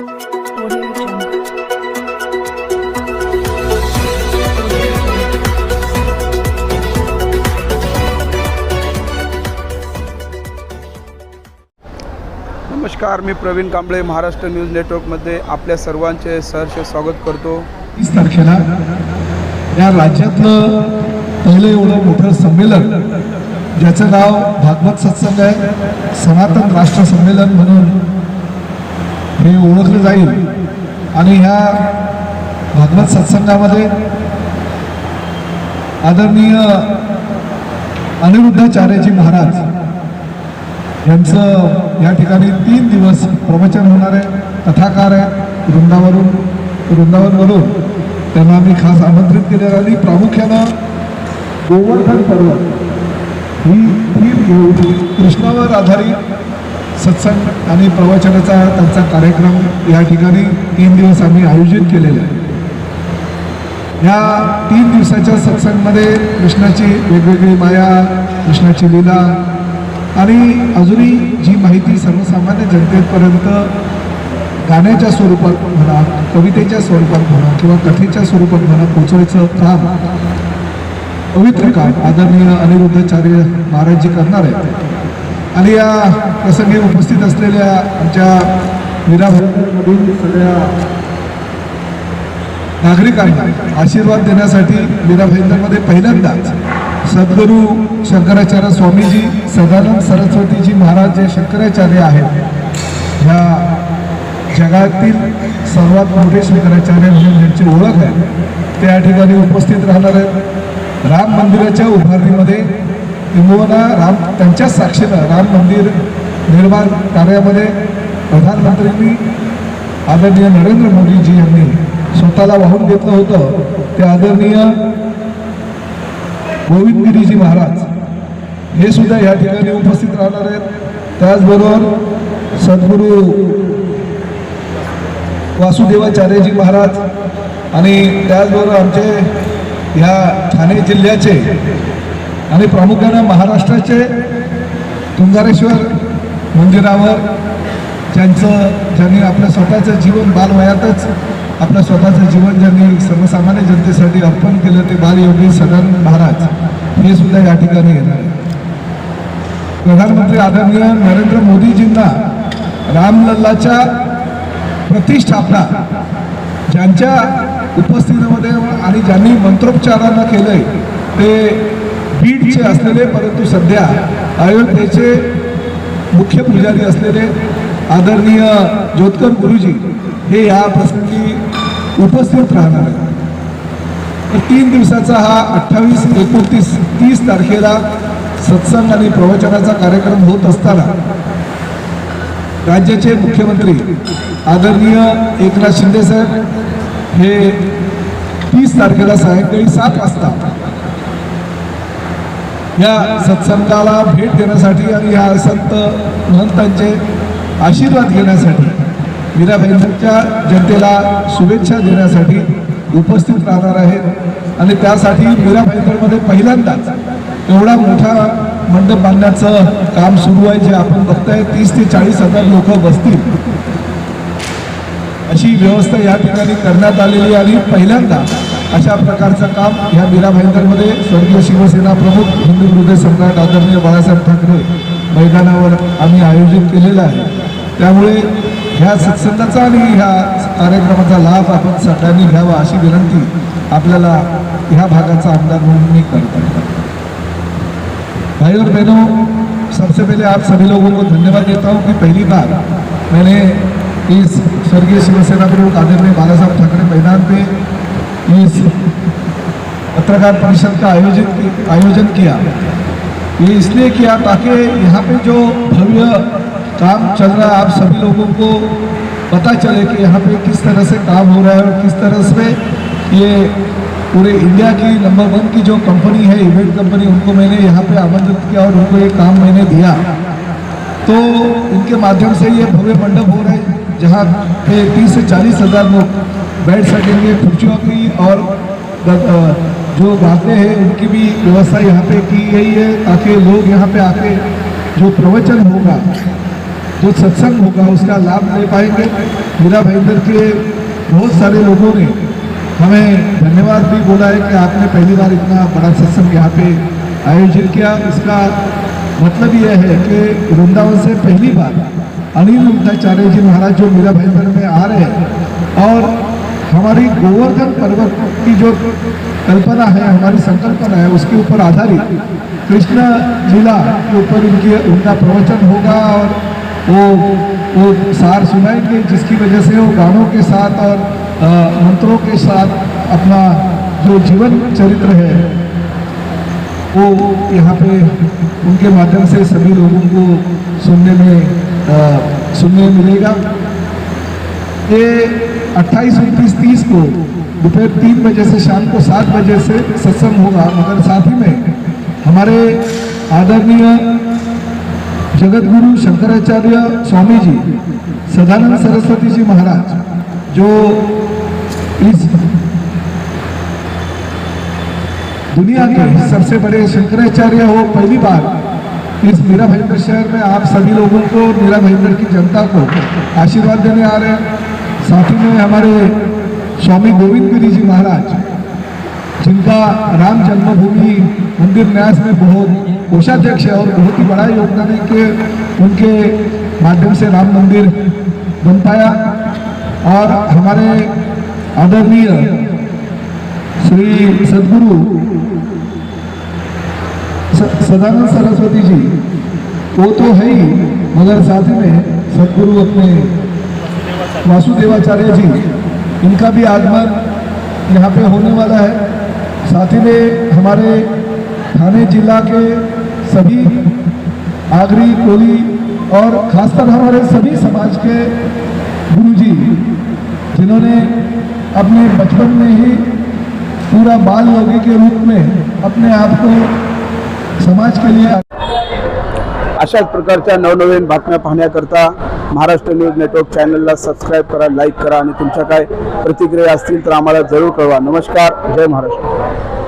नमस्कार मी प्रवीण कांबळे महाराष्ट्र न्यूज नेटवर्कमध्ये आपल्या सर्वांचे सहर्ष स्वागत करतो. तीस तारखेला या राज्यातलं पहिलं एवढं मोठं संमेलन ज्याचं नाव भागवत सत्संग आहे सनातन राष्ट्र संमेलन म्हणून. हे ओळखलं जाईल आणि ह्या भागवत सत्संगामध्ये आदरणीय अनिरुद्धाचार्यजी महाराज यांचं या ठिकाणी तीन दिवस प्रवचन होणार आहे कथाकार आहेत वृंदावरून वृंदावनवरून त्यांना आम्ही खास आमंत्रित केलेलं आणि प्रामुख्यानं गोवर्धन पर्वत ही थीम घेऊन कृष्णावर आधारित सत्संग आणि प्रवचनाचा त्यांचा कार्यक्रम या ठिकाणी तीन दिवस आम्ही आयोजित केलेला आहे. या तीन दिवसाच्या सत्संगमध्ये कृष्णाची वेगवेगळी माया कृष्णाची लीला आणि अजूनही जी माहिती सर्वसामान्य जनतेपर्यंत गाण्याच्या स्वरूपात म्हणा कवितेच्या स्वरूपात म्हणा किंवा कथेच्या स्वरूपात म्हणा पोचवायचं काम पवित्र काम आदरणीय अनिरुद्धाचार्य महाराजजी करणार आहेत. आणि या प्रसंगी उपस्थित असलेल्या आमच्या मीराभाईमधील सगळ्या नागरिकांना आशीर्वाद देण्यासाठी मीरा भाईंदरमध्ये पहिल्यांदाच सद्गुरू शंकराचार्य स्वामीजी सदानंद सरस्वतीजी महाराज जे शंकराचार्य आहेत ह्या जगातील सर्वात मोठे शंकराचार्य म्हणून ज्यांची ओळख आहे त्या ठिकाणी उपस्थित राहणार आहेत. राम मंदिराच्या उभारणीमध्ये किंबहुना राम त्यांच्याच साक्षीनं राम मंदिर निर्माण कार्यामध्ये प्रधानमंत्र्यांनी आदरणीय नरेंद्र मोदीजी यांनी स्वतःला वाहून घेतलं होतं. ते आदरणीय गोविंदगिरीजी महाराज हे सुद्धा या ठिकाणी उपस्थित राहणार आहेत. त्याचबरोबर सद्गुरू वासुदेवाचार्यजी महाराज आणि त्याचबरोबर आमचे ह्या ठाणे जिल्ह्याचे आणि प्रामुख्यानं महाराष्ट्राचे तुंगारेश्वर मंदिरावर ज्यांचं ज्यांनी आपलं स्वतःचं जीवन बालवयातच आपलं स्वतःचं जीवन ज्यांनी सर्वसामान्य जनतेसाठी अर्पण केलं ते बालयोगी सदानंद महाराज हे सुद्धा या ठिकाणी येणार आहे. प्रधानमंत्री आदरणीय नरेंद्र मोदीजींना रामलल्लाच्या प्रतिष्ठापना ज्यांच्या उपस्थितीमध्ये आणि ज्यांनी मंत्रोच्चारानं केलंय ते बीडचे असलेले परंतु सध्या अयोध्येचे मुख्य पुजारी असलेले आदरणीय ज्योतकर गुरुजी हे या प्रसंगी उपस्थित राहणार आहेत. तीन दिवसाचा हा अठ्ठावीस एकोणतीस तीस तारखेला सत्संग आणि प्रवचनाचा कार्यक्रम होत असताना राज्याचे मुख्यमंत्री आदरणीय एकनाथ शिंदे साहेब हे तीस तारखेला सायंकाळी सात वाजता या सत्संगाला भेट देण्यासाठी आणि या संत महंतांचे आशीर्वाद घेण्यासाठी मीराबाईंच्या जनतेला शुभेच्छा देण्यासाठी उपस्थित राहणार आहेत. आणि त्यासाठी मीराबाईंमध्ये पहिल्यांदाच एवढा मोठा मंडप बांधण्याचं काम सुरू आहे जे आपण बघताय तीस ते चाळीस हजार लोक बसतील. अशी व्यवस्था या ठिकाणी करण्यात आलेली आणि पहिल्यांदा अशा प्रकारचं काम ह्या मीरा भाईंदरमध्ये स्वर्गीय शिवसेना प्रमुख हिंदू हृदय सम्राट आदरणीय बाळासाहेब ठाकरे मैदानावर आम्ही आयोजित केलेलं आहे. त्यामुळे ह्या सत्संगाचा आणि ह्या कार्यक्रमाचा लाभ आपण सगळ्यांनी घ्यावा अशी विनंती आपल्याला ह्या भागाचा आमदार म्हणून मी करतो. भाई और बहनों सबसे पहले आप सभी लोगों को धन्यवाद देता हूँ कि पहली बार मैंने इस स्वर्गीय शिवसेना प्रमुख आदरणीय बाला साहब ठाकरे मैदान पे इस पत्रकार परिषद का आयोजन आयोजन किया। ये इसलिए किया ताकि यहाँ पे जो भव्य काम चल रहा है, आप सभी लोगों को पता चले कि यहाँ पे किस तरह से काम हो रहा है और किस तरह से ये पूरे इंडिया की नंबर वन की जो कंपनी है इवेंट कंपनी उनको मैंने यहाँ पे आमंत्रित किया और उनको ये काम मैंने दिया। तो इनके माध्यम से ये भव्य मंडप हो रहे हैं, जहाँ पे तीस से चालीस हज़ार लोग बैठ सकेंगे, खुर्चियों की और जो गाते हैं, उनकी भी व्यवस्था यहाँ पे की गई है, ताकि लोग यहाँ पे आके जो प्रवचन होगा, जो सत्संग होगा, उसका लाभ ले पाएँगे। मीरा भाईंदर के बहुत सारे लोगों ने हमें धन्यवाद भी बोला है कि आपने पहली बार इतना बड़ा सत्संग यहाँ पे आयोजित किया। इसका मतलब यह है कि वृंदावन से पहली बार अनिल मुक्ताचार्य जी महाराज जो मीरा भाईंदर में आ रहे हैं, और हमारी गोवर्धन पर्वत की जो कल्पना है हमारी संकल्पना है उसके ऊपर आधारित कृष्ण लीला के ऊपर उनकी उनका प्रवचन होगा और वो वो सार सुनाएँगे जिसकी वजह से वो गानों के साथ और मंत्रों के साथ अपना जो जीवन चरित्र है वो यहाँ पे उनके माध्यम से सभी लोगों को सुनने में अ, सुनने मिलेगा। ये 28 उनतीस तीस को दोपहर तीन बजे से शाम को सात बजे से सत्संग होगा, मगर साथ ही में हमारे आदरणीय जगत गुरु शंकराचार्य स्वामी जी, सदानंद सरस्वती जी महाराज, जो इस दुनिया के सबसे बड़े शंकराचार्य हो, पहली बार इस मीरा भाईंदर शहर में आप सभी लोगों को, मीरा भाईंदर की जनता को आशीर्वाद देने आ रहे हैं। साथ ही में हमारे स्वामी गोविंद गिरी जी महाराज, जिनका राम जन्मभूमि मंदिर न्यास में बहुत कोषाध्यक्ष है और बहुत ही बड़ा योगदान है कि उनके माध्यम से राम मंदिर बन पाया। और हमारे आदरणीय श्री सदगुरु सदानंद सरस्वती जी, वो तो है ही, मगर साथ ही में सदगुरु अपने वासुदेवाचार्य जी, इनका भी आगमन यहाँ पे होने वाला है। साथ ही में हमारे थाने जिला के सभी आगरी, कोली और खासकर हमारे सभी समाज के गुरुजी, जिन्होंने अपने बचपन में ही पूरा बाल योगी के रूप में अपने आप को समाज के लिए अशाच प्रकारच्या नवनवीन बातम्या पाहण्याकरता महाराष्ट्र न्यूज नेटवर्क चॅनलला सबस्क्राईब करा लाईक करा आणि तुमच्या काय प्रतिक्रिया असतील तर आम्हाला जरूर कळवा. नमस्कार. जय महाराष्ट्र.